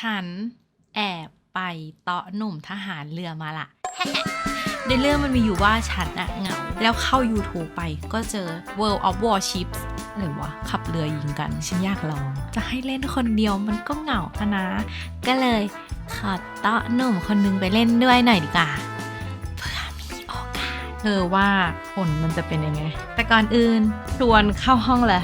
ฉันแอบไปเตาะหนุ่มทหารเรือมาละ ในเรื่องมันมีอยู่ว่าฉันอะเหงา แล้วเข้า YouTube ไปก็เจอ World of Warships หรือว่าขับเรือยิงกันฉันอยากลอง จะให้เล่นคนเดียวมันก็เหงาอะนะ ก็เลยขอเตาะหนุ่มคนนึงไปเล่นด้วยหน่อยดีกว่าเพื่อมีโอกาสเธอว่าผลมันจะเป็นยังไง แต่ก่อนอื่นชวนเข้าห้องเลย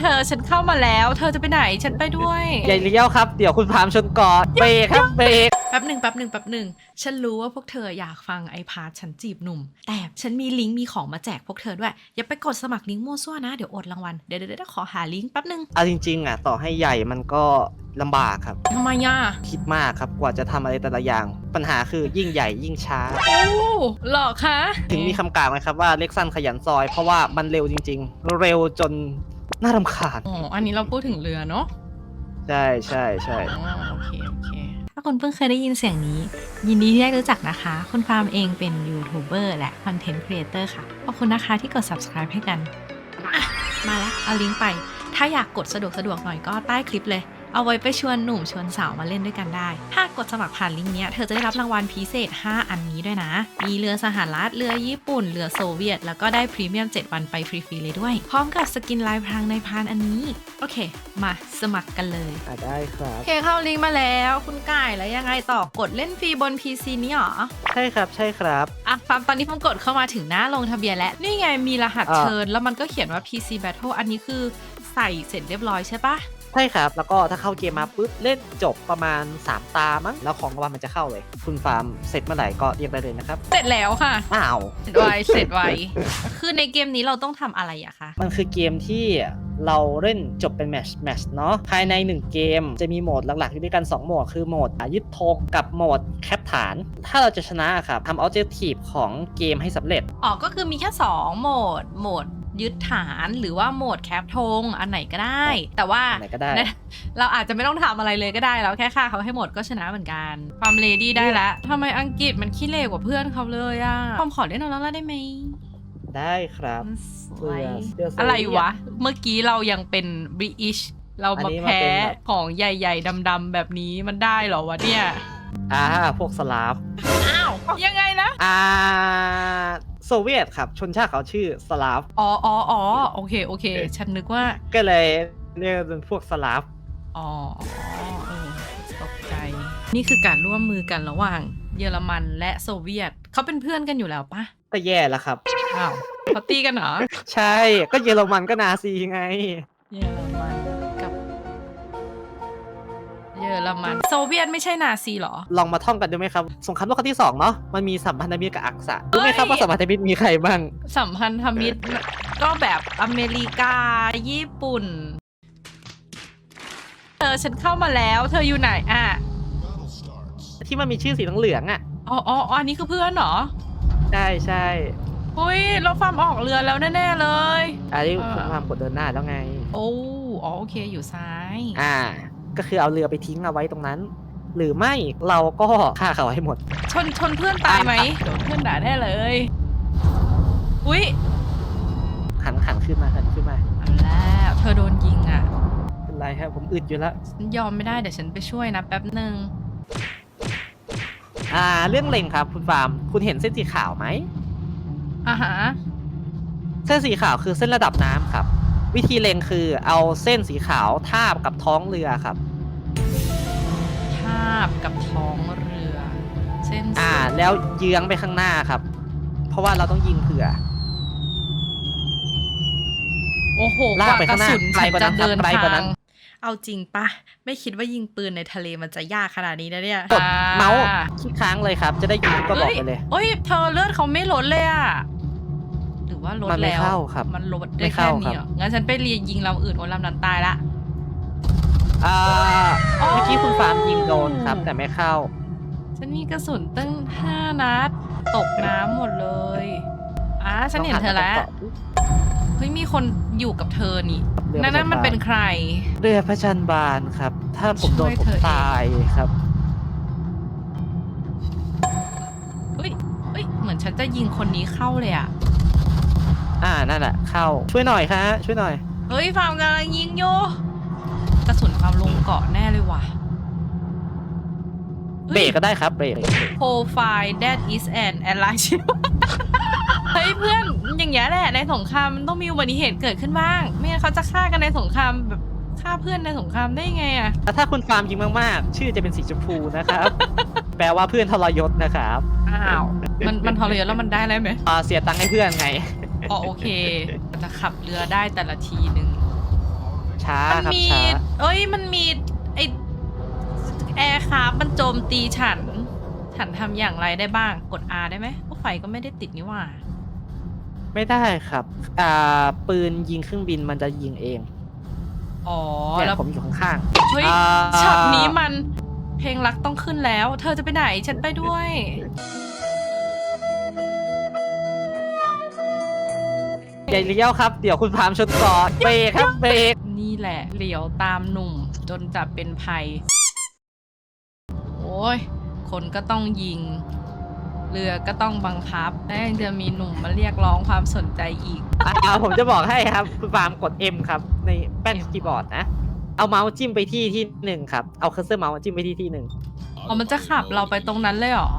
เธอฉันเข้ามาแล้ว เธอจะไปไหนฉันไปด้วยใหญ่เลี้ยวครับ เดี๋ยวคุณพามชนก่อนเบรกครับเบรกแป๊บหนึ่งแป๊บหนึ่งแป๊บหนึ่งฉันรู้ว่าพวกเธออยากฟังไอพาร์ทฉันจีบหนุ่ม แต่ฉันมีลิงก์มีของมาแจกพวกเธอด้วย อย่าไปกดสมัครลิงก์มั่วซั่วนะ เดี๋ยวอดรางวัล เดี๋ยวเดี๋ยวเดี๋ยวขอหาลิงก์แป๊บหนึ่งเอาจริงๆอะต่อให้ใหญ่มันก็ลำบากครับทำไมอะคิดมากครับกว่าจะทำอะไรแต่ละอย่าง ปัญหาคือยิ่งใหญ่ยิ่งช้า โอ้หรอคะถึงมีคำกล่าวไหมครับว่าเล็กสั้นขยันซอยเพราะว่ามันเร็วจริง ๆ เร็วจน น่ารำคาญอ๋อ อันนี้เราพูดถึงเรือเนาะใช่ใช่ใช่อ๋อโอเค โอเค ถ้าคุณเพิ่งเคยได้ยินเสียงนี้ ยินดีที่ได้รู้จักนะคะ คุณฟาร์มเองเป็นยูทูบเบอร์และคอนเทนต์ครีเอเตอร์ค่ะ ขอบคุณนะคะที่กด subscribe ให้กันอะมาแล้วเอาลิงก์ไป ถ้าอยากกดสะดวกสะดวกหน่อยก็ใต้คลิปเลย เอาไว้ไปชวนหนุ่มชวนสาวมาเล่นด้วยกันได้ ถ้ากดสมัครผ่านลิงก์เนี้ยเธอจะได้รับรางวัลพิเศษ 5 อันนี้ด้วยนะ มีเรือสหรัฐ เรือญี่ปุ่น เรือโซเวียต แล้วก็ได้พรีเมียม 7 วันไปฟรีๆเลยด้วย พร้อมกับสกินลายพรางในพานอันนี้ โอเค มาสมัครกันเลยอะได้ครับ โอเคเข้าลิงก์มาแล้วคุณไก่แล้วยังไงต่อกดเล่นฟรีบน PC นี้หรอ ใช่ครับ ใช่ครับ อะฟาร์มตอนนี้ฟาร์มกดเข้ามาถึงหน้าลงทะเบียนแล้ว นี่ไงมีรหัสอ่าเชิญ แล้วมันก็เขียนว่า PC Battle อันนี้คือใส่เสร็จเรียบร้อยใช่ปะ ใช่ครับ แล้วก็ถ้าเข้าเกมมาปุ๊บเล่นจบประมาณ 3 ตามั้งแล้วของรางวัลมันจะเข้าเลยคุณฟาร์มเสร็จเมื่อไหร่ก็เรียกได้เลยนะครับเสร็จแล้วค่ะ อ้าวเสร็จไวเสร็จไวคือในเกมนี้เราต้องทำอะไรอะคะ มันคือเกมที่เราเล่นจบเป็นแมชแมชเนาะภายใน 1 เกมจะมีโหมดหลักๆอยู่ด้วยกัน 2 โหมด คือโหมดยึดธงกับโหมดแคปฐาน ถ้าเราจะชนะครับทำออบเจกตีฟของเกมให้สำเร็จ อ๋อ ก็คือมีแค่ 2 โหมด โหมด ยึดฐานหรือว่าโหมดแคปธงอันไหนก็ได้ แต่ว่าอันไหนก็ได้เนี่ยเราอาจจะไม่ต้องทำอะไรเลยก็ได้เราแค่ฆ่าเขาให้หมดก็ชนะเหมือนกันความเลดี้ได้แล้วทำไมอังกฤษมันขี้เลวกว่าเพื่อนเขาเลยอะความขอเล่นเอาแล้วได้ไหมได้ครับมันสวยเสื้อเสื้ออะไรโซเวียตวะ เมื่อกี้เรายังเป็นบริอิชเราอันมานี้มาแพ้เป็นแบบ ของใหญ่ๆดำๆแบบนี้มันได้เหรอวะเนี่ยอ่าพวกสลาฟ อ้าวยังไงนะ อ่า โซเวียตครับ ชนชาติเขาชื่อสลาฟ อ๋ออ๋ออ๋อโอเค โอเค ฉันนึกว่า ก็เลยเรียกเป็นพวกสลาฟ อ๋อเออตกใจ นี่คือการร่วมมือกันระหว่าง เยอรมันและโซเวียต เขาเป็นเพื่อนกันอยู่แล้วปะก็แย่แล้วครับ อ้าวเขาตีกันเหรอ ใช่ ก็เยอรมันก็นาซีไง เยอร ยอรมัน โซเวียตไม่ใช่นาซีเหรอ ลองมาท่องกันดูไหมครับ สงครามโลกครั้งที่สองเนาะ มันมีสัมพันธมิตรกับอักษะรู้ไหมครับเอ้ยว่าสัมพันธมิตรมีใครบ้าง สัมพันธมิตรก็แบบอเมริกา ญี่ปุ่น เธอฉันเข้ามาแล้ว เธออยู่ไหนอะ ที่มันมีชื่อสีเหลืองๆอะ อ๋ออ๋ออ๋ออันนี้คือเพื่อนเหรอ ใช่ใช่อุ้ยเราฟาร์มออกเรือแล้วแน่ๆเลยอันนี้อ่าผมความกดเดินหน้าแล้วไง โอ้อ๋อโอเคอยู่ซ้าย อ่า ก็คือเอาเรือไปทิ้งเอาไว้ตรงนั้น หรือไม่เราก็ฆ่าเขาให้หมด ชนชนเพื่อนตายไหมโดนเพื่อนด่าแน่เลย อุ้ยหันหันขึ้นมาหันขึ้นมาเอาแล้วเธอโดนยิงอะเป็นไรครับผมอึดอยู่แล้วฉันยอมไม่ได้เดี๋ยวฉันไปช่วยนะแป๊บหนึ่งอ่า เรื่องเล็งครับ คุณฟาร์มคุณเห็นเส้นสีขาวไหมอ่าฮะเส้นสีขาวคือเส้นระดับน้ำครับ วิธีเล็งคือเอาเส้นสีขาวทาบกับท้องเรือครับ ทาบกับท้องเรือ เส้นอ่า แล้วเยื้องไปข้างหน้าครับ เพราะว่าเราต้องยิงเผื่อ โอ้โหลากไปกระข้างหน้าสุนไกลกว่านั้นฉัจะเดินครับไกลกว่านั้ทานงเอาจริงปะไม่คิดว่ายิงปืนในทะเลมันจะยากขนาดนี้นะเนี่ยกดเมาส์อ่ที่ค้างเลยครับ จะได้ยิงทุกกระบอกไปเลย เอ้ยเธอเลือดเขาไม่ลดเลยอะห รือว่าลดมันไม่แล้ว เข้าครับมันลดไม่ได้แค่เข้านี้ครับ เหรองั้นฉันไปเรียนยิงลำอื่นโอ้ลำนั้นตายละอ่าอ๋อเมื่อกี้คุณฟาร์มยิงโดนครับ แต่ไม่เข้า ฉันมีกระสุนตั้งห้านัด ตกน้ำหมดเลยอะฉันเห็นเธอแล้วเฮ้ยมีคนอยู่กับเธอนี่เรือนั่นนั่นมันเป็นใคร เรือพระจันทร์บานครับ ถ้าผมโดนช่วยผมเธอเอง ตายครับ เฮ้ยเฮ้ยเหมือนฉันจะยิงคนนี้เข้าเลยอะ อ่านั่นแหละเข้าช่วยหน่อยครับช่วยหน่อย เฮ้ยฟาร์มกำลังยิงอยู่แกระสุนความลงเกาะแน่เลยว่ะเบรกก็ได้ครับเบรกโปรไฟล์ that is an ally ship เฮ้ยเพื่อนอย่างเงี้ยแหละในสงครามมันต้องมีอุบัติเหตุเกิดขึ้นบ้าง ไม่งั้นเขาจะฆ่ากันในสงครามแบบฆ่าเพื่อนในสงครามได้ยังไงอะแล้วถ้าคุณฟาร์มยิงมากๆ ชื่อจะเป็นสีชมพูนะครับ แปลว่าเพื่อนทรยศนะครับ อ้าว มันมันทรยศแล้วมันได้อะไรไหมอ่าเสียตังค์ให้เพื่อนไง อ๋อโอเคจะขับเรือได้แต่ละทีหนึ่งช้ามันครับมี ช้าเอ้ยมันมีไอแอร์คราฟมันโจมตีฉัน ฉันทำอย่างไรได้บ้าง กด R ได้ไหมพวกไฟก็ไม่ได้ติดนี่หว่า ไม่ได้ครับ อ่า ปืนยิงเครื่องบินมันจะยิงเองอ๋อเนี่ยแล้วผมอยู่ข้างเฮ้ยอ่าช็อตนี้มันเพลงรักต้องขึ้นแล้ว เธอจะไปไหนฉันไปด้วย อย่าเลี้ยวครับ เดี๋ยวคุณฟาร์มชนก่อนเบรกครับเบรกนี่แหละ เหลียวตามหนุ่มจนจะเป็นภัย โอ้ย คนก็ต้องยิง เรือก็ต้องบังคับ และยังจะมีหนุ่มมาเรียกร้องความสนใจอีกอ่าผมจะบอกให้ครับ คุณฟาร์มกด M ครับ ในแป้นคีย์บอร์ดนะ เอาเมาส์จิ้มไปที่ที่หนึ่งครับ เอาเคอร์เซอร์เมาส์จิ้มไปที่ที่หนึ่งอ๋อ มันจะขับเราไปตรงนั้นเลยเหรอ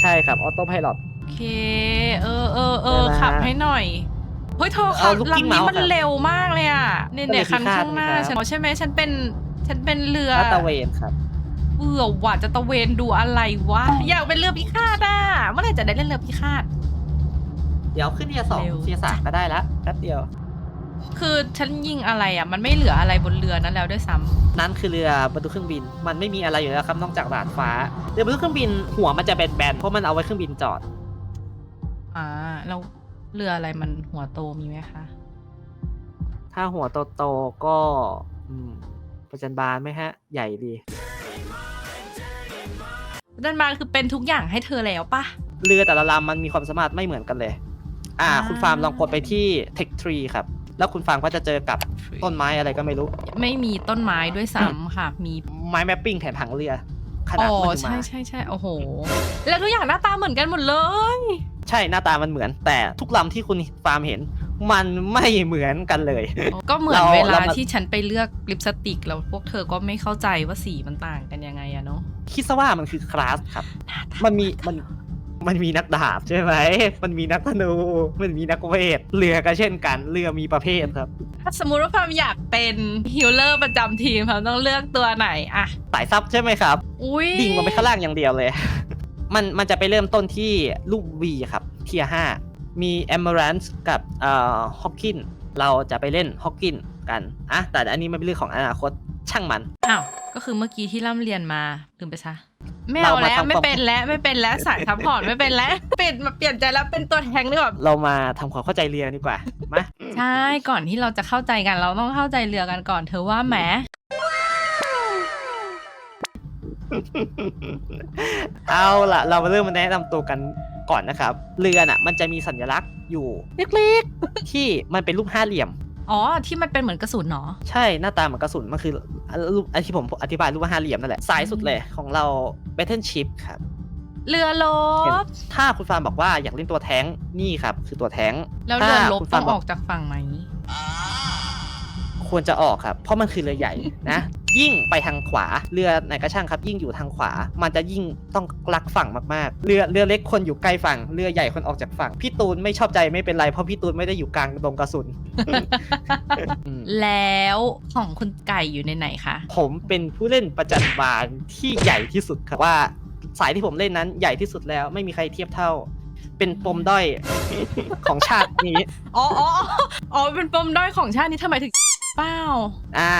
ใช่ครับ ออโต้พายロโอเค เออเออเออได้นะขับให้หน่อย เฮ้ยเธอขับเอาลูกกิ้งลำนี้เมาส์มันครับเร็วมากเลยอะเนี่ยเนี่ยก็คันเลยพิฆาตข้างหน้าพิฆาตฉันอ๋อใช่ไหมฉันเป็นฉันเป็นเรือลาดตระเวนครับเบื่อว่ะจะตะเวนดูอะไรวะอยากเป็นเรือพิฆาตอะเมื่อไหร่จะได้เล่นเรือพิฆาต เดี๋ยวขึ้นเทียร์สองเร็ว เทียร์สามก็ได้ละแป๊บเดียว คือฉันยิงอะไรอะ มันไม่เหลืออะไรบนเรือนั้นแล้วด้วยซ้ำ นั่นคือเรือบรรทุกเครื่องบิน มันไม่มีอะไรอยู่แล้วครับนอกจากดาดฟ้า เรือบรรทุกเครื่องบินหัวมันจะแบนๆเพราะมันเอาไว้เครื่องบินจอด อ่าแล้ว เรืออะไรมันหัวโตมีไหมคะ ถ้าหัวโตๆก็อืมประจันบานไหมฮะ ใหญ่ดีดันมาคือเป็นทุกอย่างให้เธอแล้วปะ เรือแต่ละลำมันมีความสามารถไม่เหมือนกันเลย อ่า อ่า คุณฟาร์มลองกดไปที่ Tech Tree ครับ แล้วคุณฟาร์มก็จะเจอกับต้นไม้อะไรก็ไม่รู้ ไม่มีต้นไม้ด้วยซ้ำค่ะ มี ไม้แมปปิ้งแผนผังเรือขนาอ๋ดอมันถึงใช่มาใช่ใช่โอ้โห แล้วทุกอย่างหน้าตาเหมือนกันหมดเลย ใช่หน้าตามันเหมือน แต่ทุกลำที่คุณฟาร์มเห็น มันไม่เหมือนกันเลย ก็เหมือนเราเวลาเรามา ที่ฉันไปเลือกลิปสติกแล้วพวกเธอก็ไม่เข้าใจว่าสีมันต่างกันยังไงอะเนาะคิดซะว่ามันคือคลาสครับ มันมีมันมันมีนักดาบใช่ไหม มันมีนักธนู มันมีนักเวท เรือก็เช่นกัน เรือมีประเภทครับ ถ้าสมมุติว่าพามอยากเป็นฮิลเลอร์ประจำทีมพามต้องเลือกตัวไหนอะสายซับใช่ไหมครับ อุ้ยดิ่งลงไปข้างล่างอย่างเดียวเลย มันมันจะไปเริ่มต้นที่ลูก V ครับเทียห้ามีแอมเ r รน c ์กับเอ่อฮอกกินเราจะไปเล่นฮอกกินกันอะแต่อันนี้มันเป็นเรื่องของอนาคตช่างมัน อ้าว ก็คือเมื่อกี้ที่ร่ำเรียนมาลืมไปซะ ไม่เอาเรามาแล้วทำ ไม่ความเป็นแล้ว ไม่เป็นแล้ว สายซัพพอร์ตไม่เป็นแล้ว เปลี่ยนมาเปลี่ยนใจแล้วเป็นตัวแทงดีกว่าเรามาทำความเข้าใจเรือดีกว่ามา ใช่ ก่อนที่เราจะเข้าใจกัน เราต้องเข้าใจเรือกันก่อน เธอว่าแหม เอาล่ะ เรามาเริ่มมาแนะนำตัวกันก่อนนะครับ เรือน่ะ มันจะมีสัญลักษณ์อยู่เล็กๆ ที่มันเป็นรูปห้าเหลี่ยม อ๋อ ที่มันเป็นเหมือนกระสุนเนาะใช่หน้าตาเหมือนกระสุนมันคือรูปอันที่ผมอธิบายรูปว่าห้าเหลี่ยมนั่นแหละซ้ายสุดเลยของเรา Battleship ครับ เรือลเห็นบถ้าคุณฟาร์มบอกว่าอยากเล่นตัวแท้งนี่ครับ คือตัวแท้งแล้วเรือลบถ้าคุณต้ฟาอร์งมออกจากฝั่งไหม ควรจะออกครับ เพราะมันคือเรือใหญ่นะ ยิ่งไปทางขวา เรือไหนก็ช่างครับยิ่งอยู่ทางขวา มันจะยิ่งต้องรักฝั่งมากๆ เรือเรือเล็กคนอยู่ใกล้ฝั่ง เรือใหญ่คนออกจากฝั่ง พี่ตูนไม่ชอบใจไม่เป็นไรเพราะพี่ตูนไม่ได้อยู่กลางดงกระสุนอืมแล้วของคุณไก่อยู่ในไหนคะ ผมเป็นผู้เล่นประจันบานที่ใหญ่ที่สุดครับว่า สายที่ผมเล่นนั้นใหญ่ที่สุดแล้วไม่มีใครเทียบเท่า เป็นปมด้อยของชาตินี้ อ๋ออ๋ออ๋อเป็นปมด้อยของชาตินี้ทำไมถึง เป้าอ่า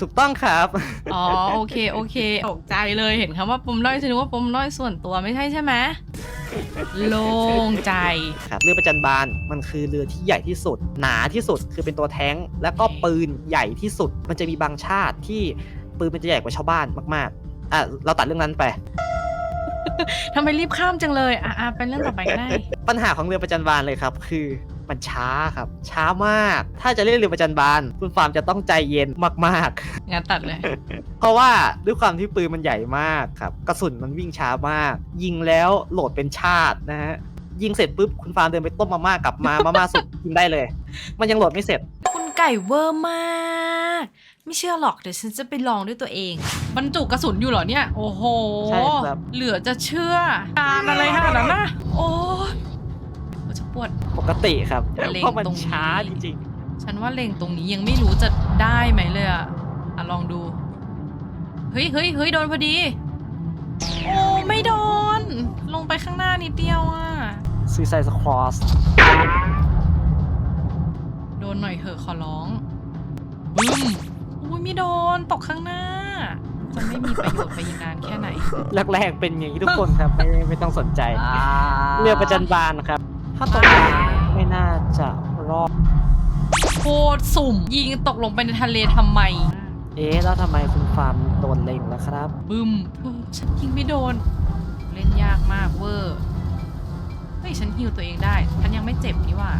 ถูกต้องครับ อ๋อโอเคโอเคตกใจเลยเห็นคำว่าปมด้อยฉันนึกว่าปมด้อยส่วนตัวไม่ใช่ใช่ไหมโล่งใจครับเรือประจันบานมันคือเรือที่ใหญ่ที่สุด หนาที่สุดคือเป็นตัวแท้ง แล้วก็ปืนใหญ่ที่สุด มันจะมีบางชาติที่ปืนมันจะใหญ่กว่าชาวบ้านมากๆอะเราตัดเรื่องนั้นไปทำไมรีบข้ามจังเลย อะอะเป็นเรื่องต่อไปก็ได้ ปัญหาของเรือประจันบานเลยครับ คือ มันช้าครับ ช้ามาก ถ้าจะเล่นเรือประจันบาน คุณฟาร์มจะต้องใจเย็นมากๆงานตัดเลยเพราะว่าด้วยความที่ปืนมันใหญ่มากครับกระสุนมันวิ่งช้ามาก ยิงแล้วโหลดเป็นชาตินะฮะยิงเสร็จปุ๊บคุณฟาร์มเดินไปต้มมาม่ากลับมา มาม่าสุกกินได้เลย มันยังโหลดไม่เสร็จ คุณไก่เวอร์มาก ไม่เชื่อหรอกเดี๋ยวฉันจะไปลองด้วยตัวเอง บรรจุกระสุนอยู่เหรอเนี่ย โอ้โห ใช่ครับ เหลือจะเชื่อการอะไรขนาดนั้นนะโอ้ยโอ้ยจะ ปวดปกติครับเล็งเพราะมันตรงนี้ ช้าจริงฉันว่าเลงตรงนี้ยังไม่รู้จะได้ไหมเลยอะอะลองดู เฮ้ยเฮ้ยเฮ้ยโดนพอดี โอ้ไม่โดน ลงไปข้างหน้านิดเดียวอะๆ Suicide Squad โดนหน่อยเหอะขอร้องบึ้มอุ้ยไม่โดนตกข้างหน้า จะไม่มีประโยชน์ไปอีกนานแค่ไหนแรกๆเป็นอย่างนี้ทุกคนครับ ไม่ไม่ต้องสนใจ เรือประจันบานครับ ถ้าตกน้ำ ไม่น่าจะรอด โคตรสุ่ม ยิงตกลงไปในทะเลทำไม เอ๊ะแล้วทำไมคุณฟาร์มโดนเล็งล่ะครับ บึ้มเออฉันยิงไม่โดน เล่นยากมากเวอร์ เฮ้ย ฉันฮิวตัวเองได้ ฉันยังไม่เจ็บนี่หว่า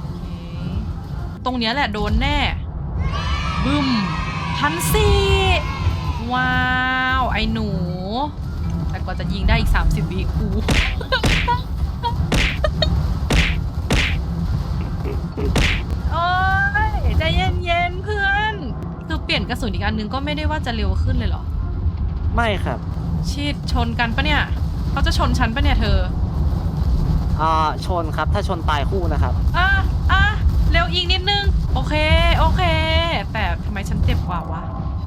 โอเคตรงเนี้ยแหละโดนแน่ บึ้มพันสี่ว้าว ไอ้หนู แต่กว่าจะยิงได้อีก 30วิกู โอ้ยใจเย็นๆเพื่อน คือเปลี่ยนกระสุนอีกอันนึงก็ไม่ได้ว่าจะเร็วขึ้นเลยเหรอ ไม่ครับชิดชนกันปะเนี่ย เขาจะชนฉันปะเนี่ยเธอ อ่า ชนครับ ถ้าชนตายคู่นะครับ อะอะเร็วอีกนิดนึง โอเค โอเค แต่ทำไมฉันเจ็บกว่าวะ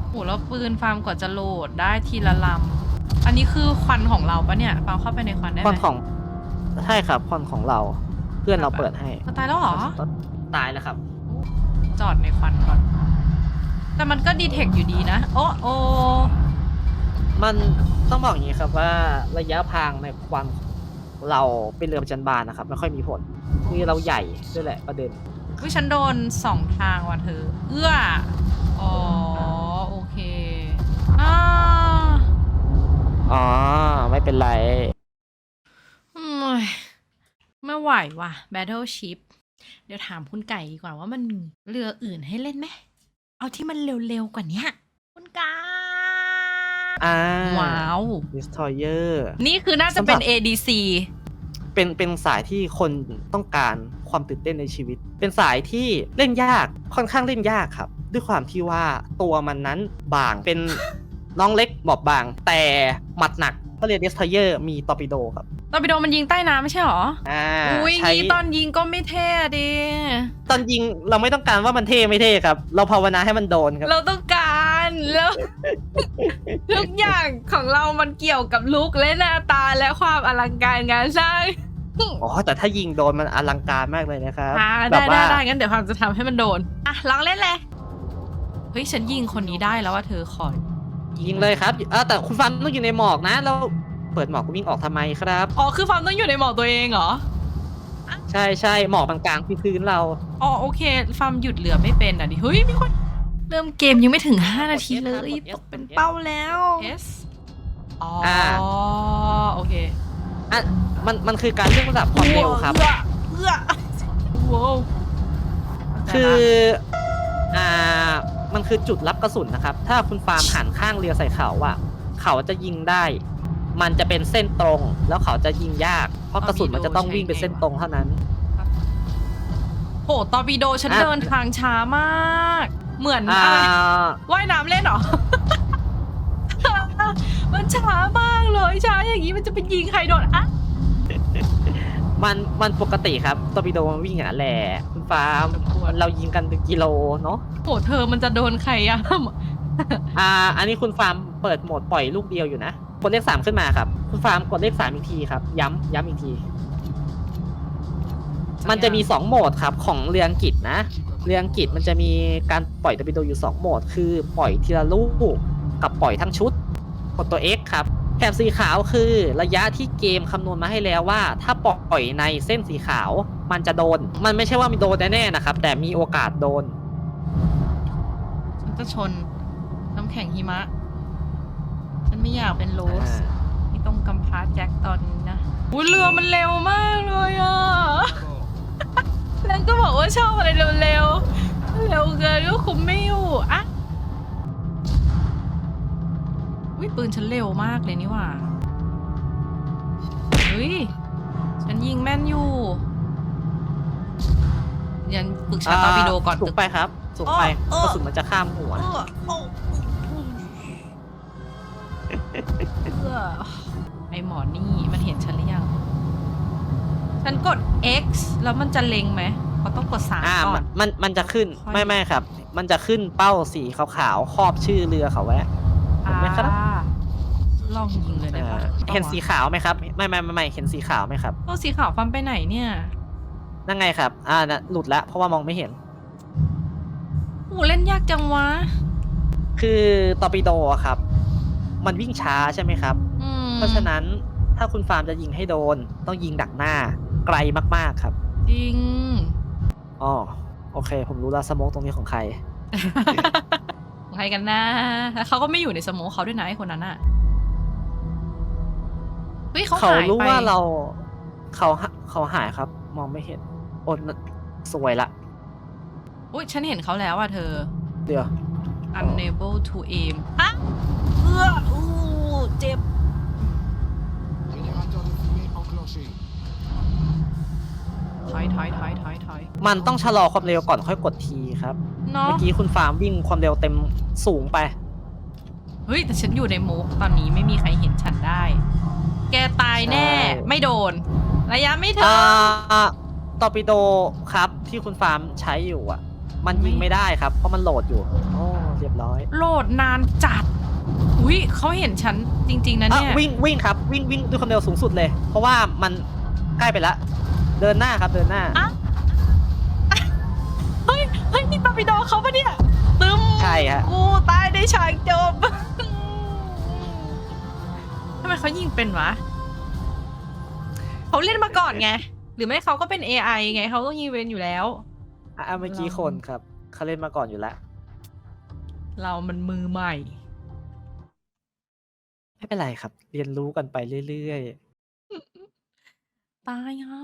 โหแล้วปืนฟาร์มกว่าจะโหลดได้ทีละลำ อันนี้คือควันของเราปะเนี่ยฟาร์มเข้าไปในควันได้ไหคมอนของ ใช่ครับคอนของเราเพื่อนเราเปิดให้ก็ตายแล้วเหรอ ตายแล้วครับ จอดในควันก่อน แต่มันก็ดีเทคอยู่ดีนะ โอ้โอมันต้องบอกอย่างนี้ครับว่าระยะพางในควันเราเป็นเรือประจันบานนะครับไม่ค่อยมีผลคือเราใหญ่ด้วยแหละประเด็นวิฉันโดนสองทางว่ะเธอ เอื้อ อ๋อ โอเคอ่าอ๋อ ไม่เป็นไรอืม ไม่ไหวว่ะ Battleship เดี๋ยวถามคุณไก่ดีกว่าว่ามันมีเรืออื่นให้เล่นไหม เอาที่มันเร็วๆกว่าเนี้ยคุณไก่อ่าว้าว Destroyer นี่คือน่าจะเป็นสำหรับ ADC เป็นเป็นสายที่คนต้องการความตื่นเต้นในชีวิต เป็นสายที่เล่นยากค่อนข้างเล่นยากครับ ด้วยความที่ว่าตัวมันนั้นบางเป็นน้องเล็กบอบบาง แต่หมัดหนัก ก็เรียน Destroyer มีตอร์ปิโดครับ ตอร์ปิโดมันยิงใต้น้ำไม่ใช่หรออ่าอุ้ยใช้งี้ตอนยิงก็ไม่เท่ดิตอนยิงเราไม่ต้องการว่ามันเท่ไม่เท่ครับ เราภาวนาให้มันโดนครับเราต้องการแล้วทุกอย่างของเรามันเกี่ยวกับลุคและหน้าตาและความอลังการงานสร้างอ๋อแต่ถ้ายิงโดนมันอลังการมากเลยนะครับอ่าแบได้บได้ว่าได้งั้นเดี๋ยวความจะทำให้มันโดนอะลองเล่นเลยเฮ้ยฉันยิงคนนี้ได้แล้วว่าเธอขอ ยิงเลยครับอ่าแต่คุณฟันต้องอยู่ในหมอกนะเราเปิดหมอกก็วิ่งออกทำไมครับ อ๋อคือฟาร์มต้องอยู่ในหมอกตัวเองเหรอ ใช่ใช่หมอกกลางๆพื้นๆเราอ๋อโอเคฟาร์มหยุดเหลือไม่เป็นอะดิเฮ้ยมีคนเริ่มเกมยังไม่ถึง 5 นาทีเลยกด F ตกเป็นเป้าแล้ว S อ๋ออาโอเคอะมันมันคือการเลือกระดับความเร็วครับ เอื้อเอื้อว้าวคืออ่า มันคือจุดรับกระสุนนะครับ ถ้าคุณฟาร์มหันข้างเรือใส่เขาอะเขาจะยิงได้ มันจะเป็นเส้นตรง แล้วเขาจะยิงยาก เพราะกระสุนมันจะต้องวิ่งเป็นเส้นตรงเท่านั้น โหตอร์ปิโดฉันอะเดินทางช้ามาก เหมือนอ่า อะไรว่ายน้ำเล่นเหรอ มันช้ามากเลยช้าอย่างนี้มันจะเป็นยิงใครโดนอะมันมันปกติครับตอร์ปิโดมันวิ่งอะแหละคุณ ฟาร์มสมควรเรายิงกันเป็นกิโลเนาะโหเธอมันจะโดนใครอะอ่า อันนี้คุณฟาร์มเปิดโหมดปล่อยลูกเดียวอยู่นะกดเลขสามขึ้นมาครับ คุณฟาร์มกดเลขสามอีกทีครับ ย้ำย้ำอีกที มันจะมี2โหมดครับ ของเรืออังกฤษนะเรืออังกฤษมันจะมีการปล่อยตอร์ปิโดอยู่2โหมด คือปล่อยทีละลูกกับปล่อยทั้งชุด กดตัว X ครับ แถบสีขาวคือระยะที่เกมคำนวณมาให้แล้วว่า ถ้าปล่อยในเส้นสีขาวมันจะโดน มันไม่ใช่ว่ามีโดนแน่ๆนะครับ แต่มีโอกาสโดน ฉันจะชนน้ำแข็งหิมะ ฉันไม่อยากเป็นโรสอ่าที่ต้องกำพร้าแจ็คตอนนี้นะอุ้ยเรือมันเร็วมากเลยอะ แล้วก็บอกว่าชอบอะไรเร็วๆ เร็วเกินก็คุมไม่อยู่อะ อุ้ยปืนฉันเร็วมากเลยนี่หว่า เฮ้ย ฉันยิงแม่นอยู่ ยังปรึกษาตอร์ปิโดก่อนถูกไปครับ สูงไปโอ้ กระสุนมันจะข้ามหัว เออโอ้เออไอหมอนี่มันเห็นฉันหรือยัง ฉันกด X แล้วมันจะเล็งไหมเขาต้องกดสามอ่าก่อมันน มันมันจะขึ้นค่อยไม่ไม่ครับ มันจะขึ้นเป้าสีขาวๆครอบชื่อเรือเขาไว้ เห็นไหมครับ อ่าลองยิงเลยได้ปะอ่าเห็นสีขาวไหมครับ ไม่ไม่ไม่ไม่เห็นสีขาวไหมครับโอ้สีขาวฟันไปไหนเนี่ยนั่นไงครับ อ่านะหลุดละเพราะว่ามองไม่เห็น โอ้เล่นยากจังวะ คือตอร์ปิโดอะครับ มันวิ่งช้าใช่ไหมครับ อืมเพราะฉะนั้นถ้าคุณฟาร์มจะยิงให้โดน ต้องยิงดักหน้า ไกลมากๆครับจริง อ๋อโอเค ผมรู้แล้วสโมกตรงนี้ของใคร ใครกันนะแล้วเขาก็ไม่อยู่ในสโมองเขาด้วยนะไอคนนั้นอะเฮ้ยเขาเขาหายรู้ไปว่าเราเขาหาเขาหายครับ มองไม่เห็นอดสวยละ อุ้ยฉันเห็นเขาแล้วอะเธอ เดี๋ยว unable to aim อะเอื้ออู้เจ็บ อยถอยถอยถอยถอยมันต้องชะลอความเร็วก่อนค่อยกดทีครับ เนาะเมื่อกี้คุณฟาร์มวิ่งความเร็วเต็มสูงไป เฮ้ยแต่ฉันอยู่ในมุกตอนนี้ไม่มีใครเห็นฉันได้ แกตายแน่ ใช่ ไม่โดน ระยะไม่ถึง อ่าตอร์ปิโดครับที่คุณฟาร์มใช้อยู่อะ มันยิงไม่ได้ครับ เพราะมันโหลดอยู่โอ้เรียบร้อยโหลดนานจัด อุ้ยเขาเห็นฉันจริง ๆนะอะเนี่ย วิ่งวิ่งครับวิ่งวิ่งด้วยความเร็วสูงสุดเลย เพราะว่ามันใกล้ไปละ เดินหน้าครับเดินหน้า อะเฮ้ย เฮ้ยนี่ตอร์ปิโดเขาปะเนี่ยตึมใช่ฮะ กูตายในฉากจบทำไมเขายิงเป็นวะเขาเล่นมาก่อนไง หรือไม่เขาก็เป็น AI ไงเขาต้องยิงเป็นอยู่แล้ว อะเมื่อกี้คนครับเขาเล่นมาก่อนอยู่แล้ว เรามันมือใหม่ ไม่เป็นไรครับ เรียนรู้กันไปเรื่อยตายอะ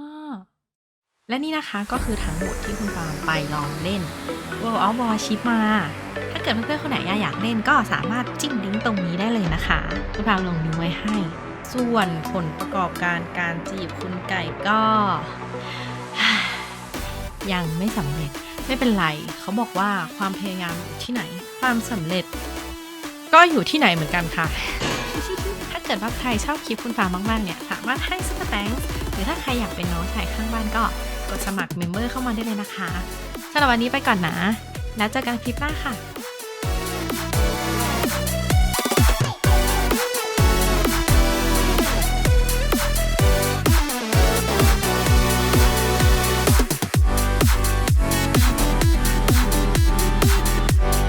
และนี่นะคะก็คือทั้งหมดที่คุณฟาร์มไปลองเล่น World of Warship มา ถ้าเกิดเพื่อนๆคนไหนอยากเล่นก็สามารถจิ้มลิงก์ตรงนี้ได้เลยนะคะ คุณฟาร์มลงลิงก์ไว้ให้ ส่วนผลประกอบการการจีบคุณไก่ก็ ยังไม่สำเร็จไม่เป็นไร เขาบอกว่าความพยายามอยู่ที่ไหน ความสำเร็จ ก็อยู่ที่ไหนเหมือนกันค่ะ ถ้าเกิดว่าใครชอบคลิปคุณฟาร์มมากๆเนี่ยสามารถให้ซุปเปอร์แตงหรือถ้าใครอยากเป็นน้องชายข้างบ้านก็ กดสมัครเมมเบอร์เข้ามาได้เลยนะคะสำหรับวันนี้ไปก่อนนะ แล้วเจอกันคลิปหน้าค่ะ